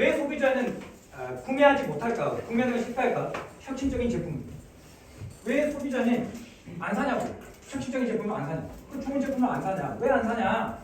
왜 소비자는 아, 구매하지 못할까? 구매하는 걸 실패할까? 혁신적인 제품. 왜 소비자는 안 사냐고? 혁신적인 제품을 안 사냐? 그 좋은 제품을 안 사냐? 왜 안 사냐?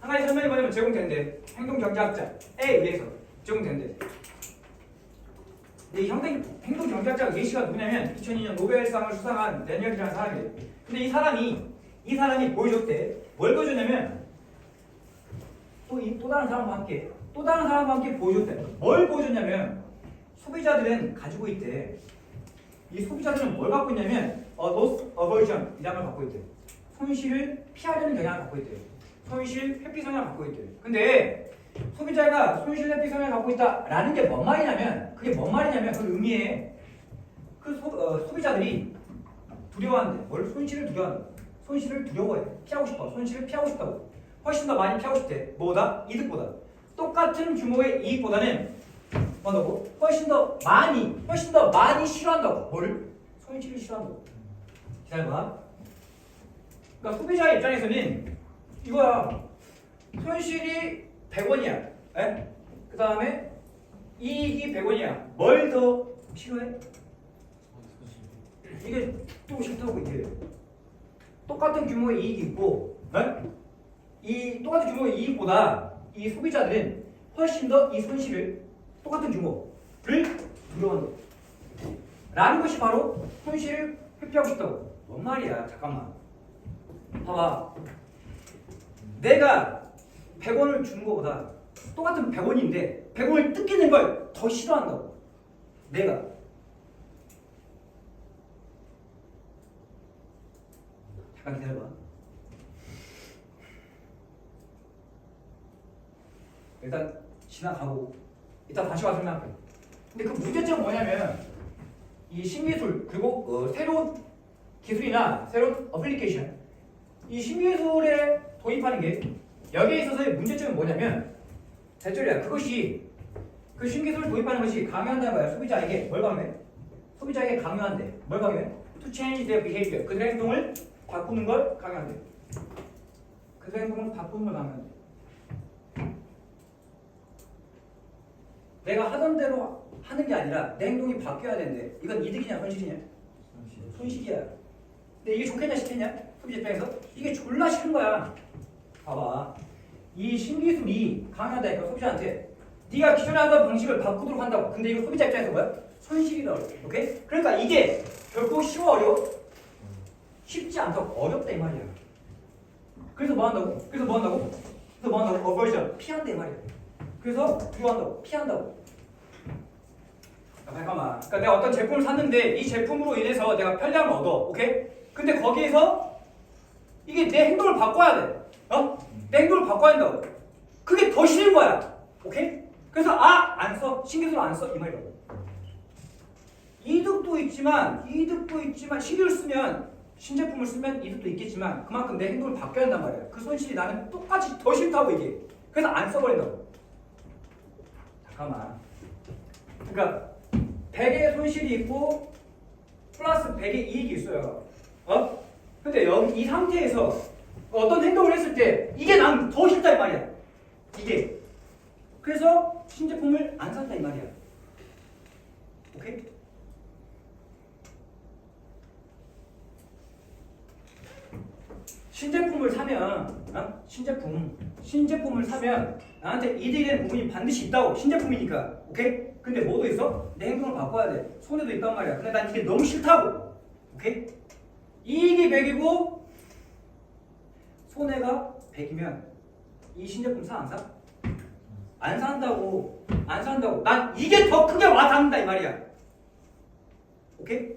한 가지 설명이 뭐냐면 제공된대. 행동 경제학자에 의해서 제공된대. 이 형태, 행동 경제학자 예시가 누구냐면 2002년 노벨상을 수상한 래니얼이라는 사람이에요. 근데 이 사람이 이 사람이 보여줬대. 뭘 보여줬냐면 또 이 또 다른 사람과 함께 또 다른 함께 보여줬대. 뭘 보여줬냐면 소비자들은 가지고 있대. 이 소비자들은 뭘 갖고 있냐면 어, loss aversion 이라는 걸 갖고 있대. 손실을 피하려는 경향을 갖고 있대. 손실 회피 성향을 갖고 있대. 근데 소비자가 손실 회피 성향을 갖고 있다라는 게 뭔 말이냐면 그게 뭔 말이냐면 그 의미에 그 소, 어, 소비자들이 두려워한대. 뭘 손실을 두려워한다. 손실을 두려워해. 피하고 싶어. 손실을 피하고 싶다고. 훨씬 더 많이 피하고 싶대. 뭐보다? 이득보다. 똑같은 규모의 이익보다는 뭐라고? 훨씬 더 많이, 훨씬 더 많이 싫어한다고. 뭘? 손실을 싫어한다고. 기다려봐. 그러니까 소비자의 입장에서는 이거야. 손실이 100원이야. 에? 그 다음에 이익이 100원이야. 뭘더 싫어해? 이게 또 싫다고 이게. 똑같은 규모의 이익이 있고, 에? 이 똑같은 규모의 이익보다 이 소비자들은 훨씬 더 이 손실을 똑같은 규모를 두려워한다. 라는 것이 바로 손실을 회피하고 싶다고. 뭔 말이야? 잠깐만. 봐봐. 내가 100원을 주는 것보다 똑같은 100원인데 100원을 뜯기는 걸 더 싫어한다고. 내가. 잠깐 기다려봐. 일단 지나가고 이따 다시 와서 설명할게. 근데 그 문제점은 뭐냐면 이 신기술 그리고 어, 새로운 기술이나 새로운 어플리케이션 이 신기술에 도입하는 게 여기에 있어서의 문제점은 뭐냐면 대절이야 그것이 그 신기술을 도입하는 것이 강요한다는 거야 소비자에게 뭘 강요해? 소비자에게 강요한대 뭘 강요해? To change their behavior 그들의 행동을 바꾸는 걸 강요한대 그들의 행동을 바꾸는 걸 강요한대 내가 하던 대로 하는 게 아니라 내 행동이 바뀌어야 되는데 이건 이득이냐 손실이냐? 손실이야. 근데 이게 좋겠냐 싫겠냐? 소비자 입장에서 이게 졸라 싫은 거야. 봐봐. 이 신기술이 강하다니까 소비자한테 네가 기존에 하던 방식을 바꾸도록 한다고. 근데 이거 소비자 입장에서 뭐야? 손실이라고. 오케이? 그러니까 이게 결코 쉬워 어려워? 쉽지 않다고 어렵다 이 말이야. 그래서 뭐 한다고? 그래서 뭐 한다고? 그래서 뭐 한다고? 어버전 피한다 이 말이야. 그래서 두려워한다고 피한다고 아, 잠깐만 그러니까 내가 어떤 제품을 샀는데 이 제품으로 인해서 내가 편리함을 얻어 오케이? 근데 거기에서 이게 내 행동을 바꿔야 돼 어? 내 행동을 바꿔야 된다고 그게 더 싫은 거야 오케이? 그래서 아! 안 써. 신경을 안 써. 이 말이라고 이득도 있지만 이득도 있지만 신경을 쓰면 신제품을 쓰면 이득도 있겠지만 그만큼 내 행동을 바꿔야 한단 말이야 그 손실이 나는 똑같이 더 싫다고 이게 그래서 안 써버린다고 잠깐만. 그러니까 100의 손실이 있고 플러스 100의 이익이 있어요. 어? 근데 여기 이 상태에서 어떤 행동을 했을 때 이게 난 더 싫다 이 말이야. 이게. 그래서 신제품을 안 샀다 이 말이야. 오케이? 신제품을 사면 어? 신제품 신제품을 사면 나한테 이득이 되는 부분이 반드시 있다고 신제품이니까 오케이? 근데 뭐도 있어? 내 행동을 바꿔야 돼 손해도 있단 말이야 근데 난 이게 너무 싫다고 오케이? 이익이 100이고 손해가 100이면 이 신제품 사 안 사? 안 산다고 안 산다고 난 이게 더 크게 와닿는다 이 말이야 오케이?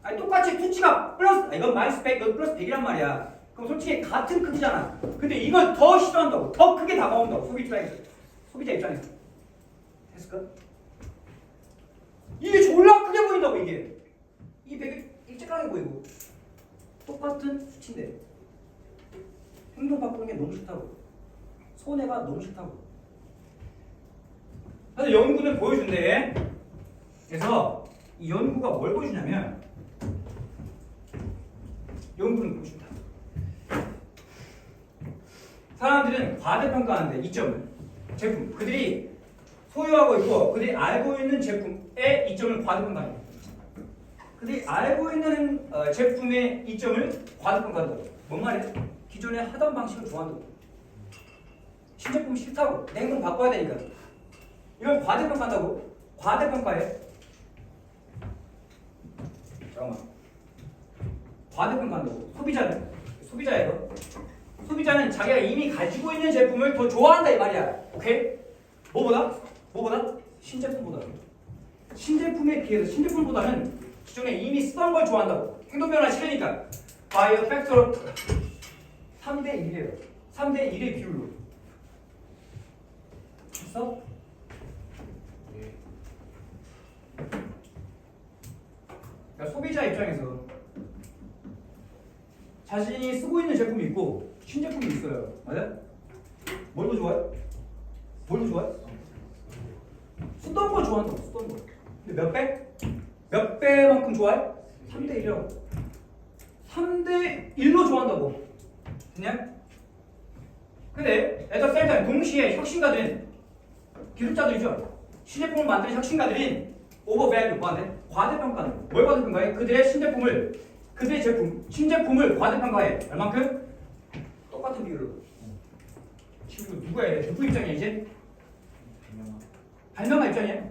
아니 똑같이 투치가 플러스 아, 이건 마이너스 100 이건 플러스 100이란 말이야 그럼 솔직히 같은 크기잖아. 근데 이걸 더 싫어한다고. 더 크게 다가온다고. 소비 입장에서 소비자 입장에서. 됐을까? 이게 졸라 크게 보인다고 이게. 이 100이 일찍하게 보이고 똑같은 수치인데. 행동 바꾸는 게 너무 싫다고. 손해가 너무 싫다고. 그래서 연구는 보여준대. 그래서 이 연구가 뭘 보여주냐면 연구는 보여준다 사람들은 과대평가하는데 이점을 제품 그들이 소유하고 있고 그들이 알고 있는 제품의 이점을 과대평가한다. 그들이 알고 있는 어, 제품의 이점을 과대평가한다. 뭔 말이야? 기존에 하던 방식을 좋아한다고. 신제품 싫다고. 내 행동 바꿔야 되니까. 이걸 과대평가한다고. 과대평가해. 잠깐만. 과대평가한다고. 소비자는 소비자예요. 소비자는 자기가 이미 가지고 있는 제품을 더 좋아한다 이 말이야. 오케이? 뭐보다? 뭐보다? 신제품보다. 신제품에 비해서 신제품보다는 기존에 이미 쓰던 걸 좋아한다고. 행동 변화 싫으니까. 바이오 팩터로 3대 1이에요. 3대 1의 비율로. 됐어? 그러니까 소비자 입장에서 자신이 쓰고 있는 제품이 있고 신제품이 있어요. 맞아? 뭘 더 좋아해? 뭘더 좋아해? 쓰던 걸 좋아한다고 쓰던 걸. 근데 몇 배? 몇 배만큼 좋아해? 3대 1이라고. 3대 1로 좋아한다고. 그냥? 근데 애들 셀타임 동시에 혁신가들인 기술자들이죠. 신제품을 만드는 혁신가들인 오버밸류 뭐한테? 과대평가는 뭘 과대평가해? 그들의 신제품을 그들의 제품, 신제품을 과대평가해. 얼만큼? 똑같은 비율로. 지금 누가 해야 돼? 누구 입장이야 이제? 발명가 입장이야?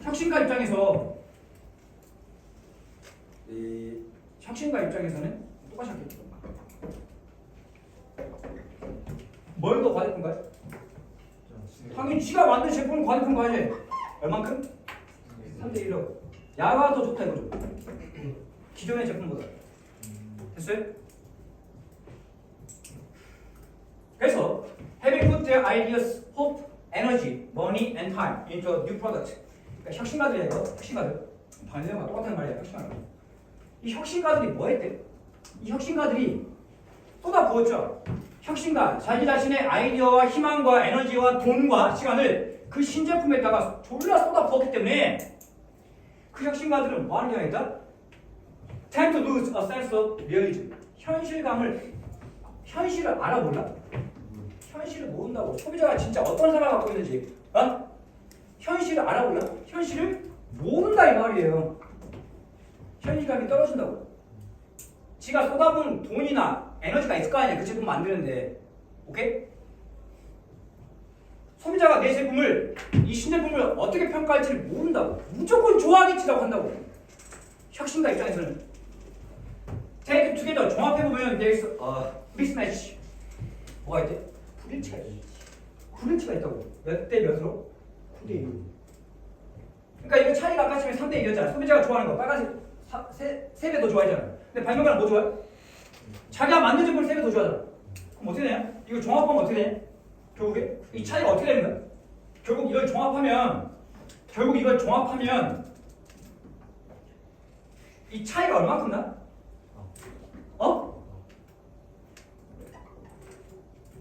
혁신가 입장에서 이 혁신가 입장에서는 똑같이 할게. 뭘더 과대평가해? 당연히 지가 만든 제품을 과대평가해야지. 얼만큼? 3대 1로. 야가 더 좋다 이거죠. 기존의 제품보다. 됐어요? 그래서 having put their ideas, hope, energy, money, and time into a new product. 그러니까 혁신가들이야 이거. 혁신가들. 반대와 똑같은 말이야 혁신가들. 이 혁신가들이 뭐 했대? 이 혁신가들이 쏟아부었죠. 혁신가 자기 자신의 아이디어와 희망과 에너지와 돈과 시간을 그 신제품에다가 졸라 쏟아부었기 때문에 그 혁신가들은 뭐 하는 게 아니다? tend to lose a sense of realism. 현실감을 현실을 알아몰라? 현실을 모른다고 소비자가 진짜 어떤 생각을 갖고 있는지 어? 현실을 알아몰라? 현실을 모른다 이 말이에요. 현실감이 떨어진다고. 지가 쏟아부은 돈이나 에너지가 있을 거 아니야 그 제품 만드는데 오케이? 소비자가 내 제품을 이 신제품을 어떻게 평가할지를 모른다고 무조건 좋아하겠지라고 한다고 혁신가 입장에서는 take together 종합해보면 there's a mismatch 뭐가 있대? 불일치가 있지 불일치가 있다고 몇 대 몇으로? 9대 1 그러니까 이거 차이가 아까 처음에 3대 1이었잖아 소비자가 좋아하는 거 빨간색 3, 세배 더 좋아하잖아 근데 발명가는 뭐 좋아해? 자기가 만든 제품을 3배 더 좋아하잖아 그럼 어떻게 되냐? 이거 종합하면 어떻게 되냐? 결국에 이 차이가 어떻게 되는 거야? 결국 이걸 종합하면 결국 이걸 종합하면 이 차이가 얼마큼 나? 어?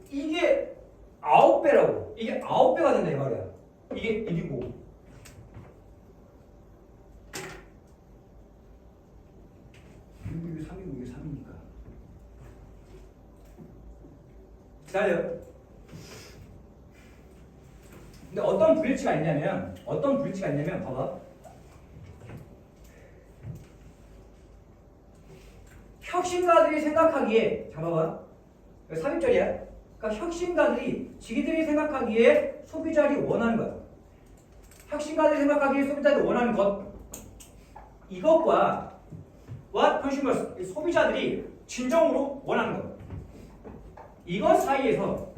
이게 아홉 배라고. 이게 아홉 배가 된다 이 말이야. 이게 1이고. 이게 3이고 이게 3이니까. 기다려. 근데 어떤 불일치가 있냐면 어떤 불일치가 있냐면 봐봐. 혁신가들이 생각하기에 여기 삽입절이야. 그러니까 혁신가들이 지기들이 생각하기에 소비자들이 원하는 것. 혁신가들이 생각하기에 소비자들이 원하는 것. 이것과 what consumers 소비자들이 진정으로 원하는 것. 이것 사이에서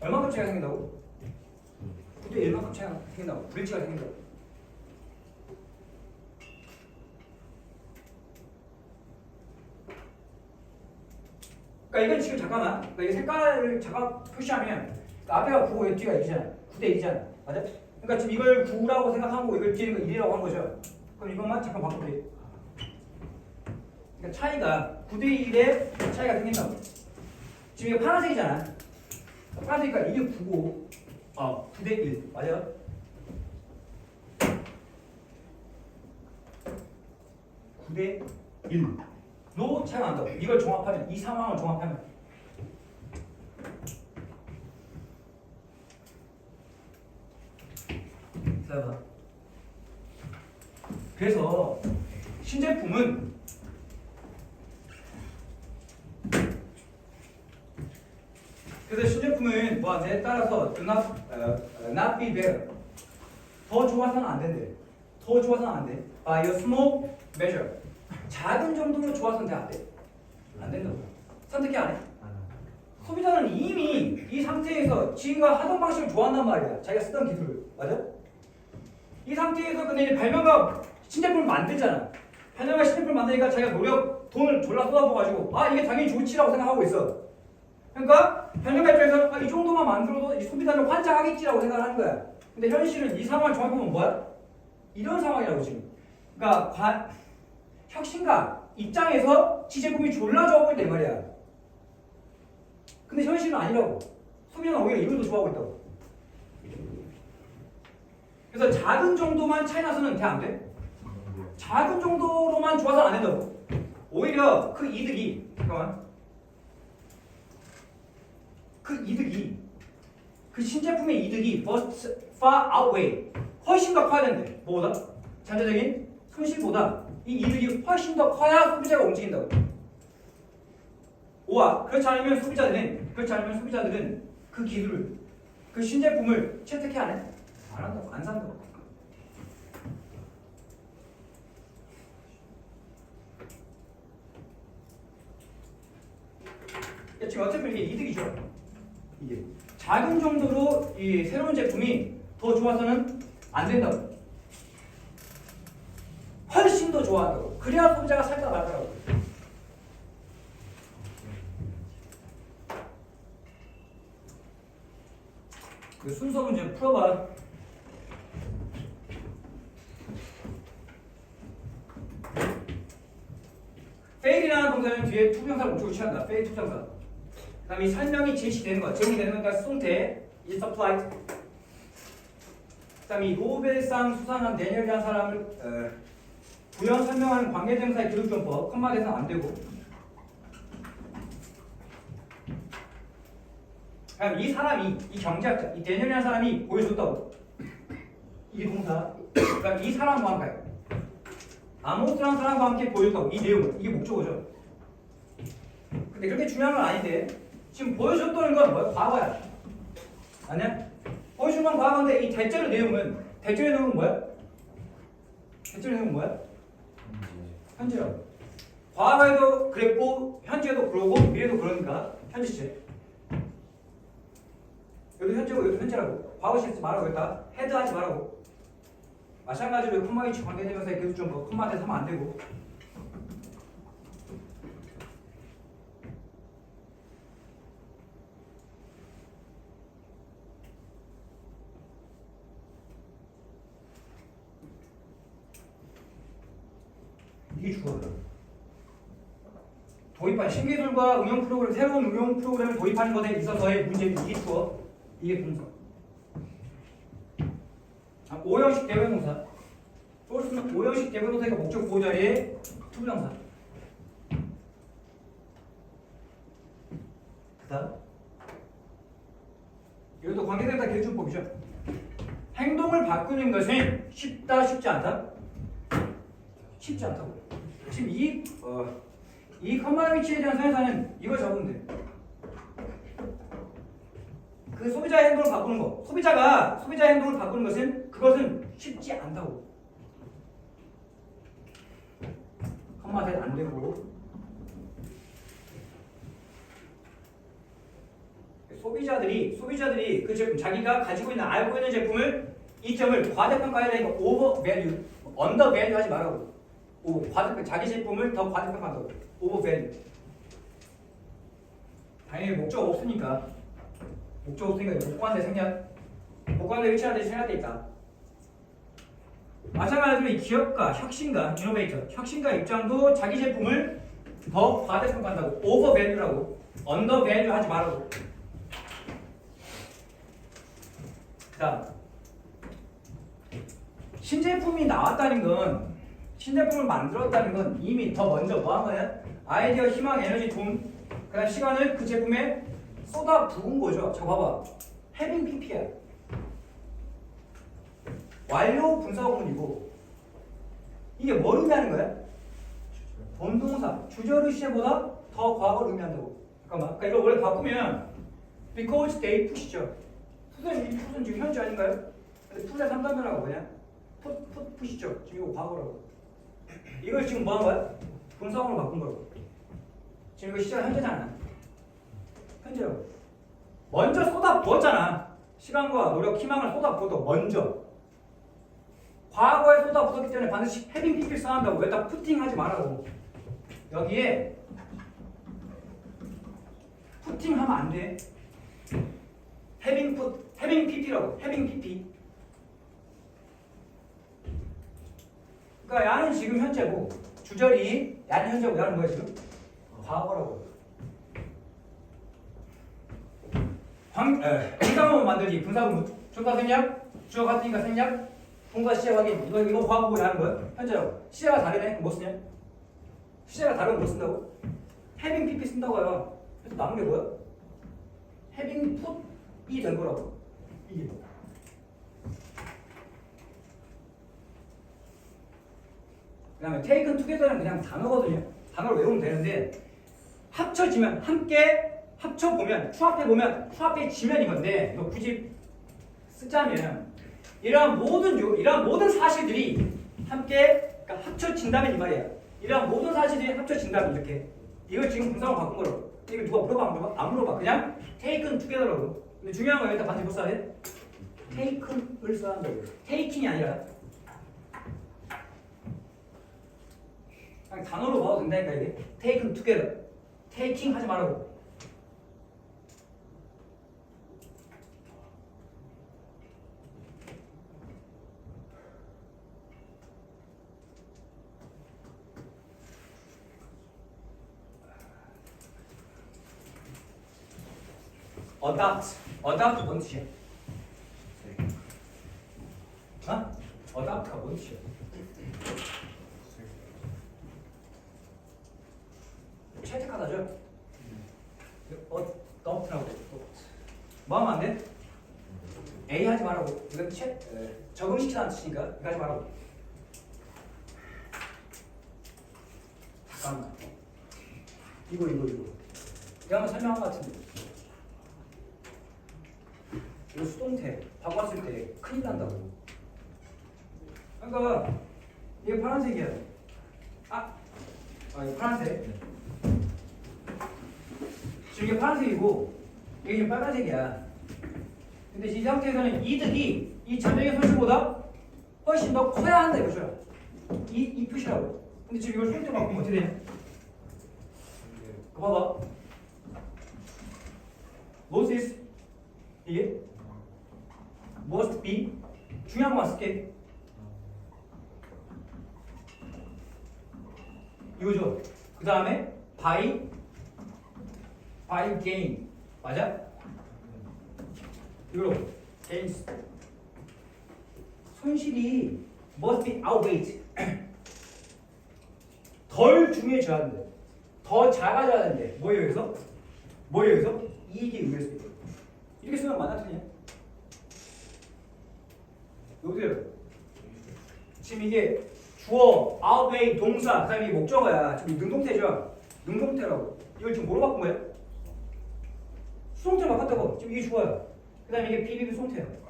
얼마큼 차이가 생긴다고? 9대 1만큼 차이가 생긴다고. 불일치가 생긴다고. 그러니까 이건 지금 잠깐만. 그러니까 이 색깔을 잠깐 표시하면 그러니까 앞에가 9고 뒤가 2잖아. 9대 1이잖아. 맞아? 그러니까 지금 이걸 9라고 생각하고 이걸 뒤에 있는 거 1이라고 한 거죠. 그럼 이것만 잠깐 바꿔볼게. 그러니까 차이가 9대 1의 차이가 생긴다고. 지금 이거 파란색이잖아. 파란색이니까 이게 9고 아 9대 1 맞아? 구대 1 요 차이가 난다고. 이걸 종합하면 이 상황을 종합하면 그래서 신제품은 그래서 신제품은 뭐한테 따라서 do not, uh, not be better 더 좋아서는 안 된대. 더 좋아서는 안 돼. By a small measure. 작은 정도로 좋아서는 돼 안 돼? 안 된다고. 선택해 안 해? 소비자는 이미 이 상태에서 지가 하던 방식을 좋아한단 말이야. 자기가 쓰던 기술을. 맞아? 이 상태에서 근데 이제 발명가 신제품을 만들잖아. 발명가 신제품을 만드니까 자기가 노력 돈을 졸라 쏟아부어가지고 아 이게 당연히 좋지라고 생각하고 있어. 그러니까 발명가 입장에서 아, 이 정도만 만들어도 이 소비자는 환장하겠지라고 생각을 하는 거야. 근데 현실은 이 상황을 정확히 보면 뭐야? 이런 상황이라고 지금. 그러니까 관, 혁신가 입장에서 지 제품이 졸라 좋아 보인단 말이야 근데 현실은 아니라고 소비자는 오히려 이걸 더 좋아하고 있다고 그래서 작은 정도만 차이 나서는 돼 안 돼? 작은 정도로만 좋아서 안 된다고. 오히려 그 이득이 잠깐만. 그 이득이 그 신제품의 이득이 must far outweigh 훨씬 더 커야 된대. 뭐보다? 잠재적인 손실보다 이 이득이 훨씬 더 커야 소비자가 움직인다고. 오와 그렇지 않으면 소비자들은 그렇지 않으면 소비자들은 그 기술을 그 신제품을 채택해 안 해? 안 한다고 안 산다고. 야, 지금 어차피 이게 이득이죠. 이게 작은 정도로 이 새로운 제품이 더 좋아서는 안 된다고. 훨씬 더 좋아한다고. 그래야 소비자가 살까 말더라고. 그 순서 문제 풀어봐. fail이라는 동사는 뒤에 투명사를 목적으로 취한다. fail 투명사. 그 다음에 이 설명이 제시되는 거, 제공되는 거니까 송태, is applied. 그 다음에 이 노벨상 수상한 데니얼이라는 사람을 어, 부연 설명하는 관계대명사의 기록정법 컴마대서는 안 되고. 그럼 이 사람이 이 경제학자, 이 데니얼이라는 사람이 보여줬다고. 이 동사. 그럼 이 사람과 함께 아모스라는 사람과 함께 보여줬다고. 이 내용은 이게 목적어죠. 근데 그렇게 중요한 건 아닌데 지금 보여줬다는 건 뭐야? 과거야. 아니야? 보여준 건 과거인데 이 대절의 내용은 대절의 내용은 뭐야? 대절의 내용은 뭐야? 현재라고. 과거에도 그랬고 현재도 그러고 미래도 그러니까 현재체. 여기도 현재고 여기도 현재라고. 과거 시 말하고 있다. 헤드 하지 말라고. 마찬가지로 콤마 위치 관계되면서 계속 좀 콤마한테 하면 안 되고. 이게 주어다. 도입한 신기술과 응용 프로그램 새로운 응용 프로그램을 도입하는 것에 있어서의 문제는 이게 주어 이게 동사. 아, 오형식 대명동사. 소스는 오형식 대명동사가 목적 보호 자리에 투부정사. 그다음 이것도 관계대명사 개출법이죠. 행동을 바꾸는 것은 쉽다 쉽지 않다. 쉽지 않다고. 지금 이, 어, 이 컴마 위치에 대한 생사는 이거 적으면 돼. 그 소비자의 행동을 바꾸는 거. 소비자가 소비자의 행동을 바꾸는 것은 그것은 쉽지 않다고. 컴마 대안 되고. 소비자들이 소비자들이 그 제품 자기가 가지고 있는 알고 있는 제품을 이 점을 과대평가해야 되니까 오버 밸류, 언더 밸류 하지 말라고. 오, 과대평 자기 제품을 더 과대평가한다고. 오버 밸류. 당연히 목적 없으니까 목적 없으니까 목관대 생략 목관대 데 생략돼 있다. 마찬가지로 이 기업가, 혁신가, 이노베이터, 혁신가 입장도 자기 제품을 더 과대평가한다고. 오버 밸류라고. 언더 밸류 하지 말라고. 그다음 신제품이 나왔다는 건 신제품을 만들었다는 건 이미 더 먼저 뭐 한 거냐? 아이디어, 희망, 에너지, 돈, 그다음 시간을 그 제품에 쏟아 부은 거죠. 저 봐봐. 해빙 PP야. 완료 분사구문이고 이게 뭘 의미하는 거야? 본동사 주절의 시제보다 더 과거를 의미한다고. 잠깐만. 그러니까 이걸 원래 바꾸면 because they push죠. 푸는 이 푸는 지금 현재 아닌가요? 근데 푸의 3단변하고 뭐냐? 푸, 푸, 푸시죠. 지금 이거 과거라고. 이걸 지금 뭐 한 거야? 분사구문으로 바꾼 거라고. 지금 이거 시제가 현재잖아. 현재라고. 먼저 쏟아 부었잖아. 시간과 노력, 희망을 쏟아 부어도 먼저. 과거에 쏟아 부었기 때문에 반드시 헤빙 PP를 써야 한다고. 여기다 푸팅하지 말라고. 여기에 푸팅하면 안 돼. 헤빙 푸, 헤빙 PP라고. 헤빙 PP. 그러니까 야는 지금 현재고 주절이 야는 현재고 야는 뭐야 지금? 과거라고. 방, 에, 분사구문 만들기, 분사구문. 조사 생략, 주어 같으니까 생략, 동사 시제 확인. 이거, 이거 과거고 하는 거야? 현재라고. 시제가 다르네? 뭐 쓰냐? 시제가 다르면 뭐 쓴다고? 해빙 PP 쓴다고요. 그래서 남은 게 뭐야? 해빙 풋이 된 거라고. 이게. 그 다음에 taken together는 그냥 단어거든요. 단어를 외우면 되는데 합쳐지면 함께 합쳐 보면 추합해 보면 추합해 지면 이건데 이거 굳이 쓰자면 이러한 모든 요 이러한 모든 사실들이 함께 그러니까 합쳐진다면 이 말이야. 이러한 모든 사실들이 합쳐진다면 이렇게 이걸 지금 분석을 바꾼 거라고. 이거 누가 물어봐 안 물어봐? 안 물어봐. 그냥 taken together라고. 근데 중요한 건 여기다 반드시 못 써야 돼. taken을 써야 한다고. taking이 아니라 그냥 단어로 봐도 된다니까 이게. taken together. taking 하지 말라고. adopt. adopt 뭔 뜻이야? 어? adopt가 뭔 뜻이야? 채택하다죠? adopt라고 뭐 하면 안 돼? A 하지 말라고 이건 채 적응시키다는 뜻이니까 하지 말라고 잠깐만 이거 이거 이거 내가 한번 설명한 것 같은데 이거 수동태 바꿨을 때 큰일 난다고. 그러니까 이게 파란색이야. 아, 아 이거 파란색. 지금 이게 파란색이고 이게 지금 빨간색이야. 근데 이 상태에서는 이득이 이 전쟁의 손실보다 훨씬 더 커야 한다 이거죠. 이, 이 표시라고. 근데 지금 이걸 손대로 바꾸면 어떻게 되냐? 그거 봐봐. Moses 이게 must be 중요한 거만 쓸게 이거죠 그 다음에 by by gain 맞아? 이걸로 gains 손실이 must be outweighed 덜 중요해져야 하는데 더 작아져야 하는데 뭐예요 여기서? 뭐예요 여기서? 이익에 의해서 이렇게 쓰면 틀리냐? 여보세요. 지금 이게 주어, outweigh, 동사, 그 다음에 이게 목적어야. 지금 능동태죠. 능동태라고. 이걸 지금 뭐로 바꾼 거야? 수동태로 바꿨다고. 지금 이게 주어야. 그다음에 이게 비비비 수동태야. 수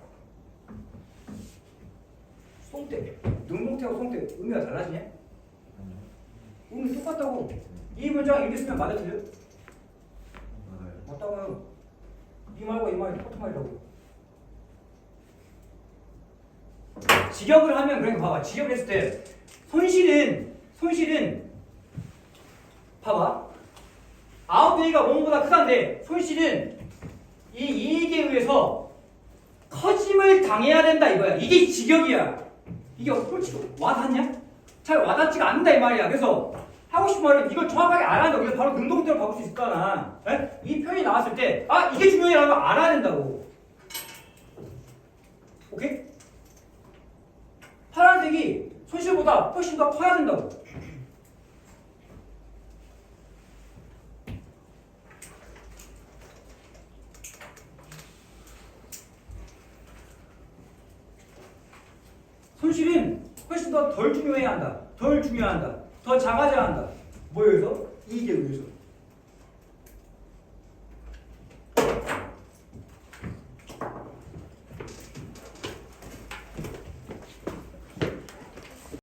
동태. 능동태하고 수동태 의미가 달라지냐? 의미 똑같다고. 이 문장 이렇게 쓰면 맞아 틀려? 맞다고요. 이 말과 이 말이 똑같은 말이라고. 직역을 하면 그러니까 봐봐. 직역을 했을 때 손실은 손실은 봐봐. 아웃웨이가 원보다 크다는데 손실은 이 이익에 의해서 커짐을 당해야 된다 이거야. 이게 직역이야. 이게 솔직히 와닿냐? 잘 와닿지가 않는다 이 말이야. 그래서 하고 싶은 말은 이걸 정확하게 알아야 된다고. 그래서 바로 능동태로 바꿀 수 있을 거잖아. 에? 이 표현이 나왔을 때, 아, 이게 중요해라는 걸 알아야 된다고. 오케이? 파란색이 손실보다 훨씬 더 커야 된다고. 손실은 훨씬 더 덜 중요해야 한다. 덜 중요한다. 더 작아져야 한다. 의해서? 이익에 의해서.